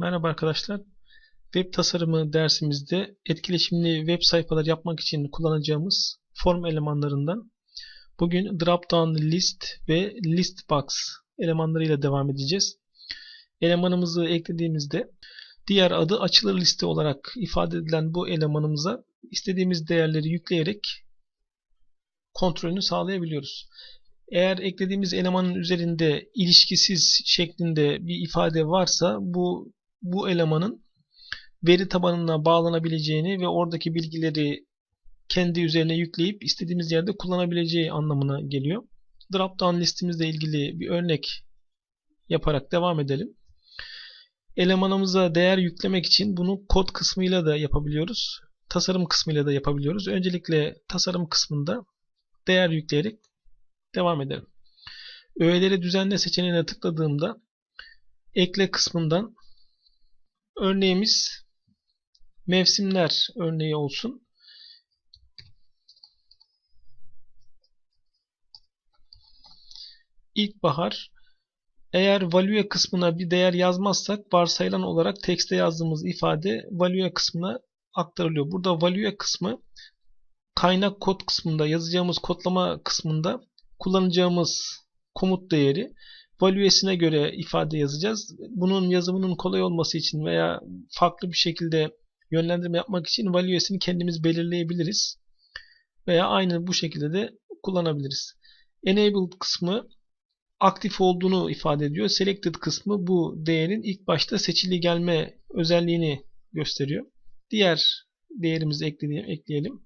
Merhaba arkadaşlar. Web tasarımı dersimizde etkileşimli web sayfalar yapmak için kullanacağımız form elemanlarından bugün dropdown list ve list box elemanlarıyla devam edeceğiz. Elemanımızı eklediğimizde diğer adı açılır liste olarak ifade edilen bu elemanımıza istediğimiz değerleri yükleyerek kontrolünü sağlayabiliyoruz. Eğer eklediğimiz elemanın üzerinde ilişkisiz şeklinde bir ifade varsa bu bu elemanın veri tabanına bağlanabileceğini ve oradaki bilgileri kendi üzerine yükleyip istediğimiz yerde kullanabileceği anlamına geliyor. Dropdown listimizle ilgili bir örnek yaparak devam edelim. Elemanımıza değer yüklemek için bunu kod kısmıyla da yapabiliyoruz. Tasarım kısmıyla da yapabiliyoruz. Öncelikle tasarım kısmında değer yükleyerek devam edelim. Öğeleri düzenle seçeneğine tıkladığımda ekle kısmından örneğimiz mevsimler örneği olsun. İlkbahar eğer value kısmına bir değer yazmazsak varsayılan olarak tekste yazdığımız ifade value kısmına aktarılıyor. Burada value kısmı kaynak kod kısmında yazacağımız kodlama kısmında kullanacağımız komut değeri value'sine göre ifade yazacağız. Bunun yazımının kolay olması için veya farklı bir şekilde yönlendirme yapmak için value'sini kendimiz belirleyebiliriz. Veya aynı bu şekilde de kullanabiliriz. Enabled kısmı aktif olduğunu ifade ediyor. Selected kısmı bu değerin ilk başta seçili gelme özelliğini gösteriyor. Diğer değerimizi ekleyelim.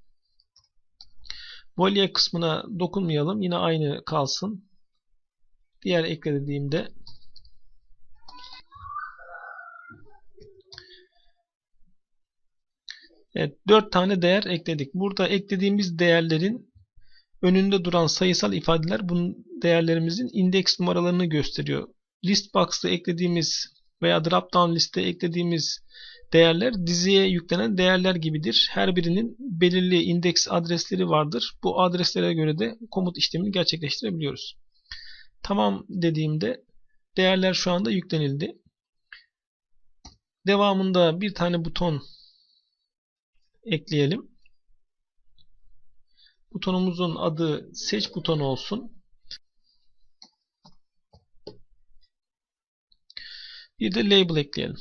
Volye kısmına dokunmayalım. Yine aynı kalsın. Diğer ekle dediğimde Evet, 4 tane değer ekledik. Burada eklediğimiz değerlerin önünde duran sayısal ifadeler bunun değerlerimizin indeks numaralarını gösteriyor. List box'ta eklediğimiz veya drop-down liste eklediğimiz değerler diziye yüklenen değerler gibidir. Her birinin belirli indeks adresleri vardır. Bu adreslere göre de komut işlemini gerçekleştirebiliyoruz. Tamam dediğimde değerler şu anda yüklenildi. Devamında bir tane buton ekleyelim. Butonumuzun adı seç butonu olsun. Bir de label ekleyelim.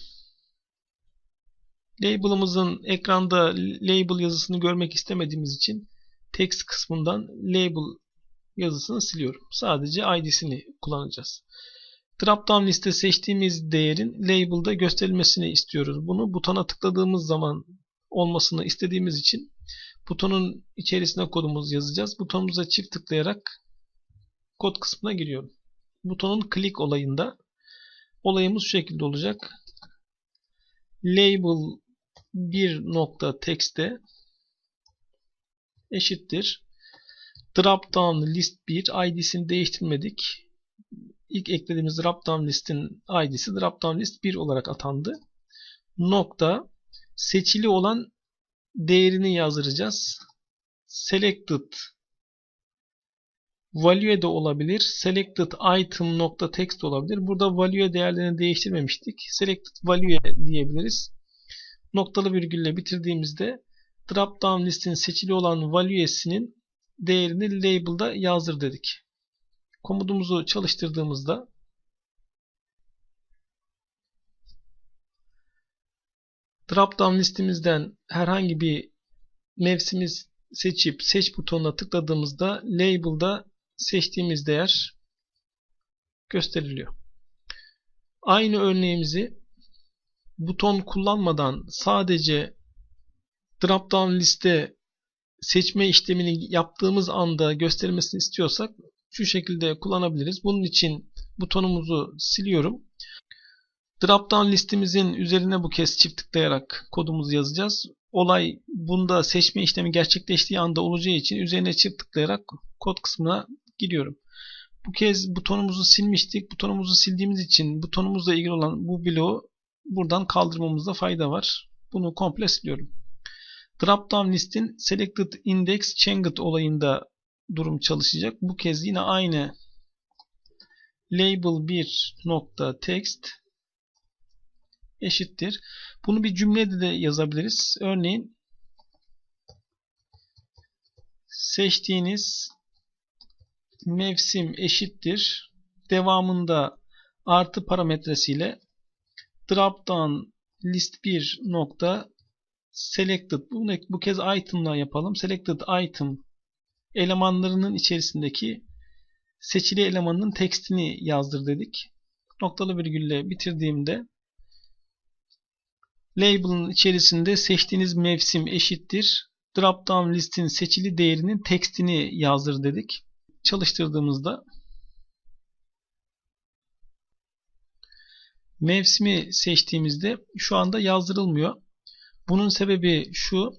Label'ımızın ekranda label yazısını görmek istemediğimiz için text kısmından label yazısını siliyorum. Sadece ID'sini kullanacağız. Dropdown liste seçtiğimiz değerin label'da gösterilmesini istiyoruz. Bunu butona tıkladığımız zaman olmasını istediğimiz için butonun içerisine kodumuzu yazacağız. Butonumuza çift tıklayarak kod kısmına giriyorum. Butonun click olayında olayımız şu şekilde olacak. Label bir nokta text'e eşittir. Dropdown list 1 ID'sini değiştirmedik. İlk eklediğimiz dropdown listin ID'si dropdown list 1 olarak atandı. Nokta seçili olan değerini yazdıracağız. Selected value de olabilir. Selected item nokta text olabilir. Burada value değerlerini değiştirmemiştik. Selected value diyebiliriz noktalı virgülle bitirdiğimizde drop-down listin seçili olan value'sinin değerini label'da yazdır dedik. Komutumuzu çalıştırdığımızda drop-down listimizden herhangi bir mevsimiz seçip seç butonuna tıkladığımızda label'da seçtiğimiz değer gösteriliyor. Aynı örneğimizi buton kullanmadan sadece drop-down liste seçme işlemini yaptığımız anda göstermesini istiyorsak şu şekilde kullanabiliriz. Bunun için butonumuzu siliyorum. Drop-down listemizin üzerine bu kez çift tıklayarak kodumuzu yazacağız. Olay bunda seçme işlemi gerçekleştiği anda olacağı için üzerine çift tıklayarak kod kısmına giriyorum. Bu kez butonumuzu silmiştik. Butonumuzu sildiğimiz için butonumuzla ilgili olan bu bloğu buradan kaldırmamızda fayda var. Bunu komple siliyorum. Dropdown listin selected index changed olayında durum çalışacak. Bu kez yine aynı label 1 nokta text eşittir. Bunu bir cümlede de yazabiliriz. Örneğin seçtiğiniz mevsim eşittir. Devamında artı parametresiyle drop down list 1 nokta selected bunu bu kez item'la yapalım. Selected item elemanlarının içerisindeki seçili elemanın tekstini yazdır dedik. Noktalı virgülle bitirdiğimde label'ın içerisinde seçtiğiniz mevsim eşittir. Drop down listin seçili değerinin tekstini yazdır dedik. Çalıştırdığımızda mevsimi seçtiğimizde şu anda yazdırılmıyor. Bunun sebebi şu.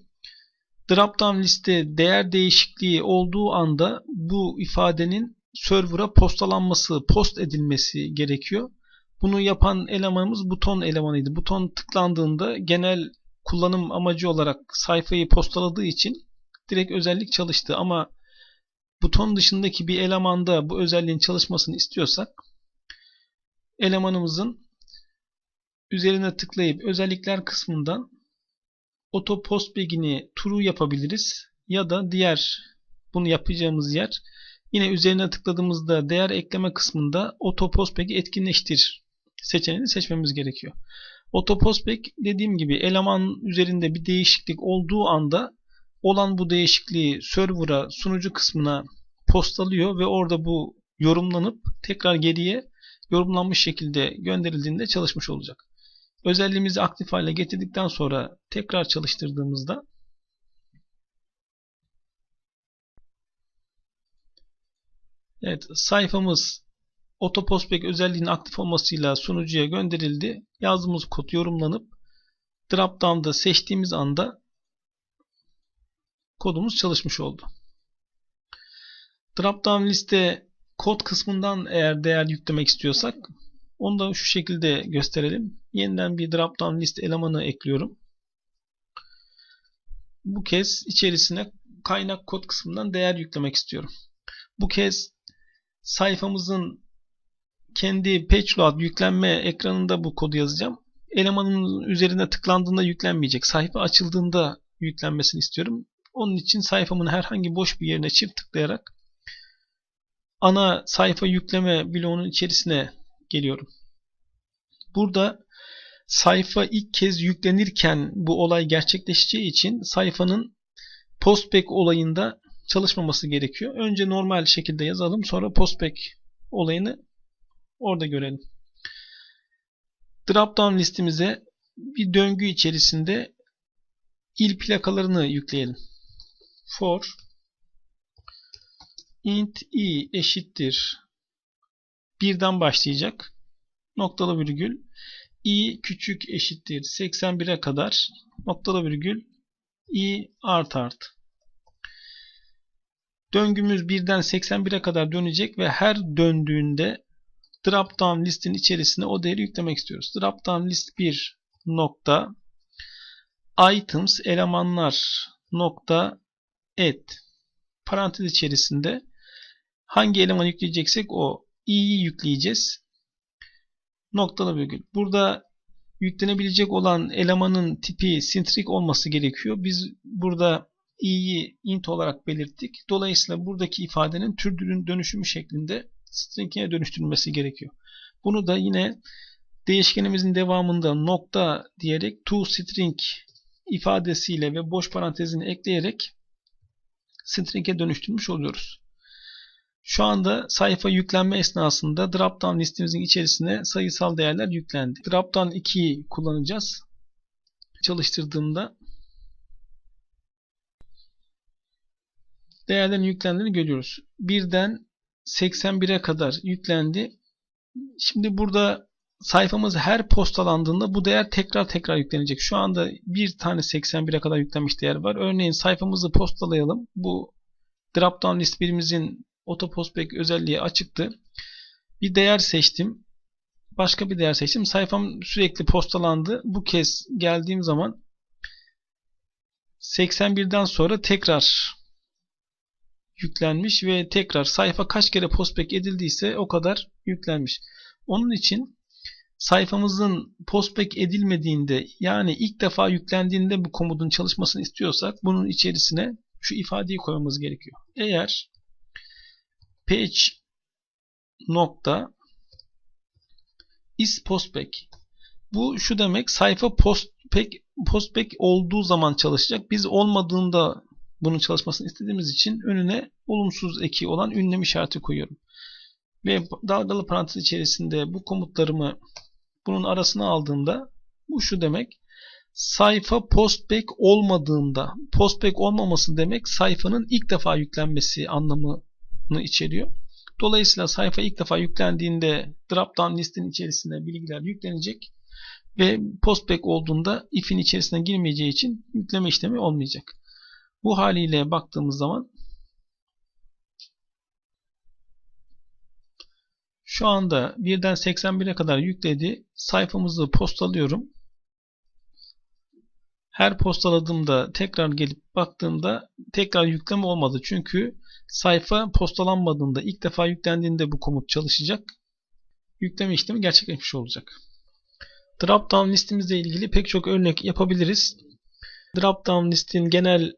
Dropdown liste değer değişikliği olduğu anda bu ifadenin server'a postalanması, post edilmesi gerekiyor. Bunu yapan elemanımız buton elemanıydı. Buton tıklandığında genel kullanım amacı olarak sayfayı postaladığı için direkt özellik çalıştı. Ama buton dışındaki bir elemanda bu özelliğin çalışmasını istiyorsak elemanımızın üzerine tıklayıp özellikler kısmından auto post bag'ini true yapabiliriz. Ya da diğer bunu yapacağımız yer yine üzerine tıkladığımızda değer ekleme kısmında auto post bag'i etkinleştir seçeneğini seçmemiz gerekiyor. Auto post bag dediğim gibi eleman üzerinde bir değişiklik olduğu anda olan bu değişikliği server'a sunucu kısmına postalıyor ve orada bu yorumlanıp tekrar geriye yorumlanmış şekilde gönderildiğinde çalışmış olacak. Özelliğimizi aktif hale getirdikten sonra tekrar çalıştırdığımızda Evet sayfamız Autopostback özelliğinin aktif olmasıyla sunucuya gönderildi. Yazdığımız kod yorumlanıp dropdown'da seçtiğimiz anda kodumuz çalışmış oldu. Dropdown liste kod kısmından eğer değer yüklemek istiyorsak onu da şu şekilde gösterelim. Yeniden bir dropdown list elemanı ekliyorum. Bu kez içerisine kaynak kod kısmından değer yüklemek istiyorum. Bu kez sayfamızın kendi patchload yüklenme ekranında bu kodu yazacağım. Elemanın üzerine tıklandığında yüklenmeyecek. Sayfa açıldığında yüklenmesini istiyorum. Onun için sayfamın herhangi boş bir yerine çift tıklayarak ana sayfa yükleme bloğunun içerisine geliyorum. Burada sayfa ilk kez yüklenirken bu olay gerçekleşeceği için sayfanın postback olayında çalışmaması gerekiyor. Önce normal şekilde yazalım sonra postback olayını orada görelim. Dropdown listemize bir döngü içerisinde il plakalarını yükleyelim. For int i eşittir birden başlayacak. Noktalı virgül i küçük eşittir 81'e kadar noktalı virgül i art art. Döngümüz birden 81'e kadar dönecek ve her döndüğünde drop down listin içerisine o değeri yüklemek istiyoruz. Drop down list 1 nokta items elemanlar nokta add parantez içerisinde hangi eleman yükleyeceksek o i'yi yükleyeceğiz. Noktalı virgül. Burada yüklenebilecek olan elemanın tipi string olması gerekiyor. Biz burada i'yi int olarak belirttik. Dolayısıyla buradaki ifadenin tür dönüşümü şeklinde string'e dönüştürülmesi gerekiyor. Bunu da yine değişkenimizin devamında nokta diyerek toString ifadesiyle ve boş parantezini ekleyerek string'e dönüştürmüş oluyoruz. Şu anda sayfa yüklenme esnasında dropdown listemizin içerisine sayısal değerler yüklendi. Dropdown 2'yi kullanacağız. Çalıştırdığımda değerlerin yüklendiğini görüyoruz. Birden 81'e kadar yüklendi. Şimdi burada sayfamız her postalandığında bu değer tekrar tekrar yüklenecek. Şu anda bir tane 81'e kadar yüklenmiş değer var. Örneğin sayfamızı postalayalım. Bu dropdown list birimizin Autopostback özelliği açıktı. Bir değer seçtim. Başka bir değer seçtim. Sayfam sürekli postalandı. Bu kez geldiğim zaman 81'den sonra tekrar yüklenmiş ve tekrar sayfa kaç kere postback edildiyse o kadar yüklenmiş. Onun için sayfamızın postback edilmediğinde yani ilk defa yüklendiğinde bu komutun çalışmasını istiyorsak bunun içerisine şu ifadeyi koymamız gerekiyor. Eğer page nokta is postback bu şu demek sayfa postback postback olduğu zaman çalışacak. Biz olmadığında bunun çalışmasını istediğimiz için önüne olumsuz eki olan ünlem işareti koyuyorum. Ve dalgalı parantez içerisinde bu komutlarımı bunun arasına aldığımda bu şu demek. Sayfa postback olmadığında postback olmaması demek sayfanın ilk defa yüklenmesi anlamını içeriyor. Dolayısıyla sayfa ilk defa yüklendiğinde drop-down listin içerisine bilgiler yüklenecek ve postback olduğunda if'in içerisine girmeyeceği için yükleme işlemi olmayacak. Bu haliyle baktığımız zaman şu anda 1'den 81'e kadar yükledi. Sayfamızı postalıyorum. Her postaladığımda tekrar gelip baktığımda tekrar yükleme olmadı. Çünkü sayfa postalanmadığında ilk defa yüklendiğinde bu komut çalışacak. Yükleme işlemi gerçekleşmiş olacak. Dropdown listimizle ilgili pek çok örnek yapabiliriz. Dropdown listin genel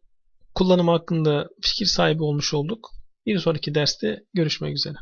kullanımı hakkında fikir sahibi olmuş olduk. Bir sonraki derste görüşmek üzere.